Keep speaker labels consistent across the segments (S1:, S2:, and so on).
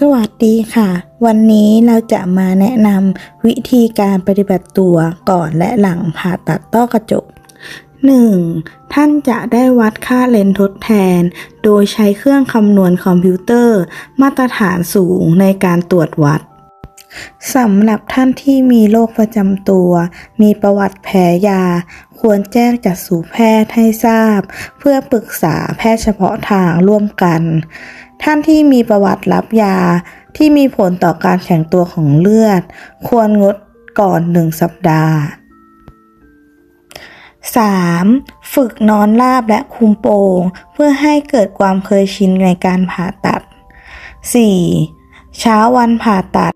S1: สวัสดีค่ะ วันนี้เราจะมาแนะนำวิธีการปฏิบัติตัวก่อนและหลังผ่าตัดต้อกระจก 1. ท่านจะได้วัดค่าเลนส์ทดแทน โดยใช้เครื่องคำนวณคอมพิวเตอร์ มาตรฐานสูงในการตรวจวัด สำหรับท่านที่มีโรคประจำตัว มีประวัติแพ้ยา ควรแจ้งจัดสู่แพทย์ให้ทราบ เพื่อปรึกษาแพทย์เฉพาะทางร่วมกัน ท่านที่มีประวัติรับยาที่มีผลต่อการแข็งตัวของเลือด ควรงดก่อนหนึ่งสัปดาห์ 3. ฝึกนอนราบและคุมโปงเพื่อให้เกิดความเคยชินในการผ่าตัด 4. เช้าวันผ่าตัด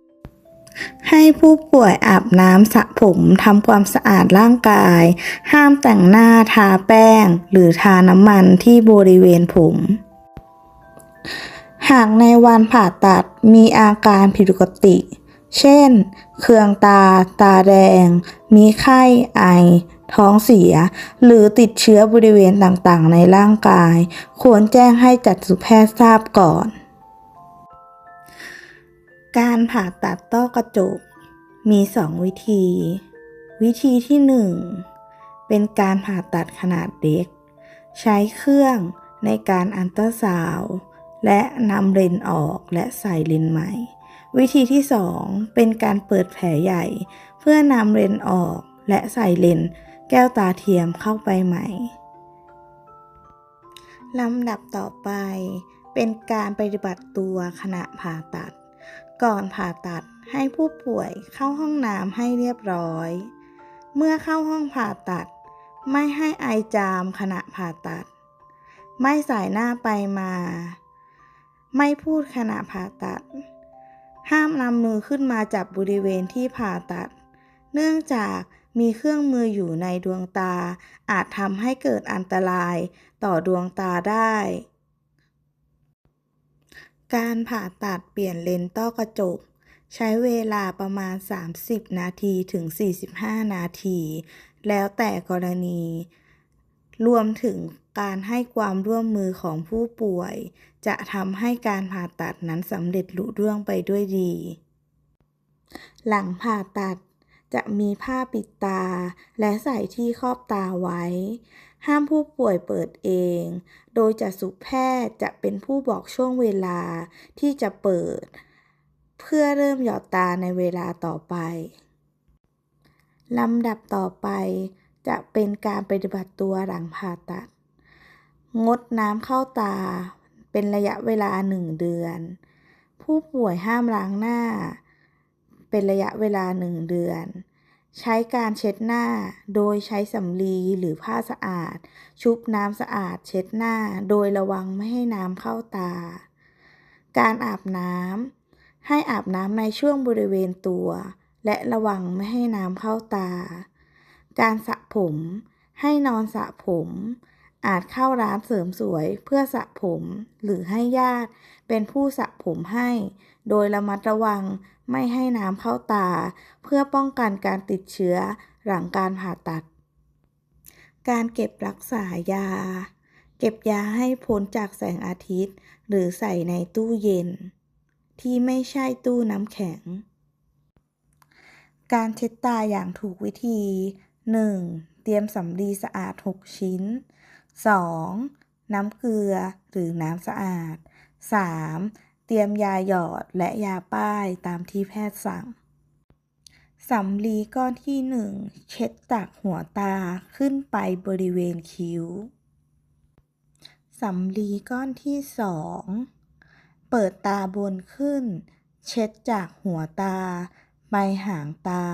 S1: ให้ผู้ป่วยอาบน้ำสระผมทำความสะอาดร่างกาย ห้ามแต่งหน้าทาแป้ง หรือทาน้ำมันที่บริเวณผม หากในวันผ่าตัดมีอาการผิดปกติ เช่น เคืองตา ตาแดง มีไข้ไอ ท้องเสีย หรือติดเชื้อบริเวณต่างๆ ในร่างกาย ควรแจ้งให้จัดสุแพทย์ทราบก่อน การผ่าตัดต้อกระจก มี 2 วิธี วิธีที่ 1 เป็นการผ่าตัดขนาดเล็ก ใช้เครื่องในการอันตราซาวและนำเลนออกและใส่เลนใหม่ วิธีที่ 2 เป็นการเปิดแผลใหญ่ เพื่อนำเลนออกและใส่เลนแก้วตาเทียมเข้าไปใหม่ลำดับต่อไปเป็นการปฏิบัติตัวขณะผ่าตัด ก่อนผ่าตัดให้ผู้ป่วยเข้าห้องน้ำให้เรียบร้อย เมื่อเข้าห้องผ่าตัด ไม่ให้ไอจามขณะผ่าตัด ไม่สายหน้าไปมา ไม่พูดขณะผ่าตัด ห้ามนำมือขึ้นมาจับบริเวณที่ผ่าตัด เนื่องจากมีเครื่องมืออยู่ในดวงตา อาจทำให้เกิดอันตรายต่อดวงตาได้ การผ่าตัดเปลี่ยนเลนส์ต้อกระจก ใช้เวลาประมาณ 30 นาทีถึง 45 นาที แล้วแต่กรณี รวมถึงการให้ความร่วมมือของผู้ป่วย จะทำให้การผ่าตัดนั้นสำเร็จลุล่วงไปด้วยดี หลังผ่าตัดจะมีผ้าปิดตา และใส่ที่ครอบตาไว้ ห้ามผู้ป่วยเปิดเอง โดยจักษุแพทย์จะเป็นผู้บอกช่วงเวลาที่จะเปิด เพื่อเริ่มหยอดตาในเวลาต่อไป ลำดับต่อไปจะเป็นการปฏิบัติตัวหลังผ่าตัด งดน้ำเข้าตา เป็นระยะเวลาหนึ่งเดือน ผู้ป่วยห้ามล้างหน้า เป็นระยะเวลาหนึ่งเดือน ใช้การเช็ดหน้า โดยใช้สำลีหรือผ้าสะอาด ชุบน้ำสะอาดเช็ดหน้า โดยระวังไม่ให้น้ำเข้าตา การอาบน้ำให้อาบน้ำในช่วงบริเวณตัว และระวังไม่ให้น้ำเข้าตา การสระผมให้นอนสระผม อาจเข้าร้านเสริมสวยเพื่อสระผม หรือให้ญาติเป็นผู้สระผมให้ โดยระมัดระวัง ไม่ให้น้ำเข้าตา เพื่อป้องกันการติดเชื้อหลังการผ่าตัด การเก็บรักษายา เก็บยาให้พ้นจากแสงอาทิตย์ หรือใส่ในตู้เย็น ที่ไม่ใช่ตู้น้ำแข็ง การเช็ดตาอย่างถูกวิธี 1. เตรียมสำลีสะอาด 6 ชิ้น 2. น้ำเกลือหรือน้ำสะอาด 3. เตรียมยาหยอดและยาป้ายตามที่แพทย์สั่งสำลีก้อนที่1เช็ดจากหัวตาขึ้นไปบริเวณคิ้วสำลีก้อนที่2เปิดตาบนขึ้น เช็ดจากหัวตาไปหางตา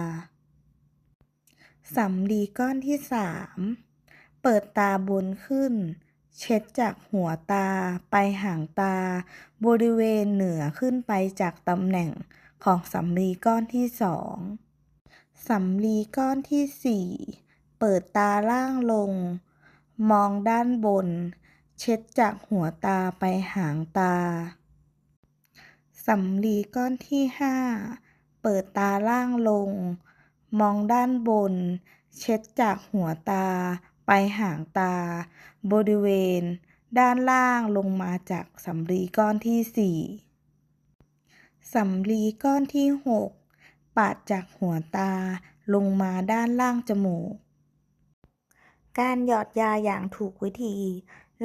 S1: สำลีก้อนที่3เปิดตาบนขึ้น เช็ดจากหัวตาไปหางตา บริเวณเหนือขึ้นไปจากตำแหน่งของสำลีก้อนที่สองสำลีก้อนที่4เปิดตาล่างลง มองด้านบน เช็ดจากหัวตาไปหางตาสำลีก้อนที่5เปิดตาล่างลง มองด้านบน เช็ดจากหัวตา ไปหางตา บริเวณ ด้านล่างลงมาจากสำลีก้อนที่ 4สำลีก้อนที่หกปาดจากหัวตาลงมาด้านล่างจมูก การหยอดยาอย่างถูกวิธี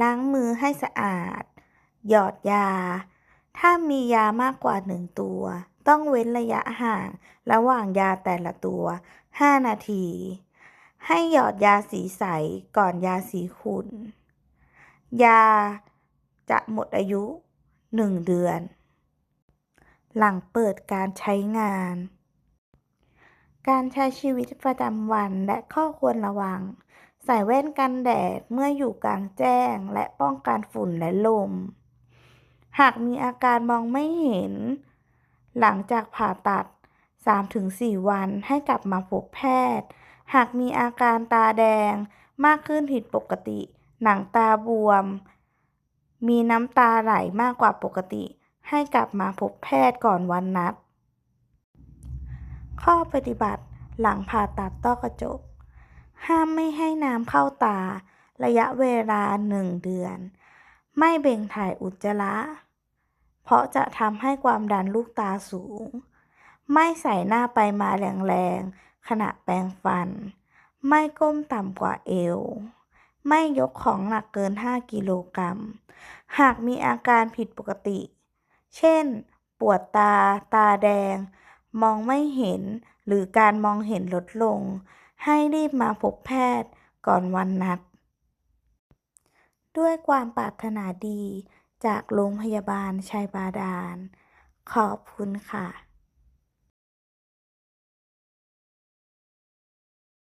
S1: ล้างมือให้สะอาด หยอดยา ถ้ามียามากกว่าหนึ่งตัว ต้องเว้นระยะห่าง ระหว่างยาแต่ละตัว 5 นาที ให้หยอดยาสีใสก่อนยาสีขุ่น ยาจะหมดอายุ 1 เดือน หลังเปิดการใช้งาน การใช้ชีวิตประจำวันและข้อควรระวัง ใส่แว่นกันแดดเมื่ออยู่กลางแจ้งและป้องกันฝุ่นและลม หากมีอาการมองไม่เห็น หลังจากผ่าตัด 3-4 วันให้กลับมาพบแพทย์ หากมีอาการตาแดงมากขึ้นผิดปกติ หนังตาบวม มีน้ำตาไหลมากกว่าปกติ ให้กลับมาพบแพทย์ก่อนวันนัด ข้อปฏิบัติหลังผ่าตัดต้อกระจก ห้ามไม่ให้น้ำเข้าตา ระยะเวลา1เดือน ไม่เบ่งถ่ายอุจจาระ เพราะจะทำให้ความดันลูกตาสูง ไม่ใส่หน้าไปมาแรงๆ ขณะแปรงฟัน ไม่ก้มต่ำกว่าเอว ไม่ยกของหนักเกิน 5 กิโลกรัม หากมีอาการผิดปกติ เช่น ปวดตา ตาแดง มองไม่เห็น หรือการมองเห็นลดลง ให้รีบมาพบแพทย์ก่อนวันนัด ด้วยความปรารถนาดีจากโรงพยาบาลชัยบาดาล ขอบคุณค่ะ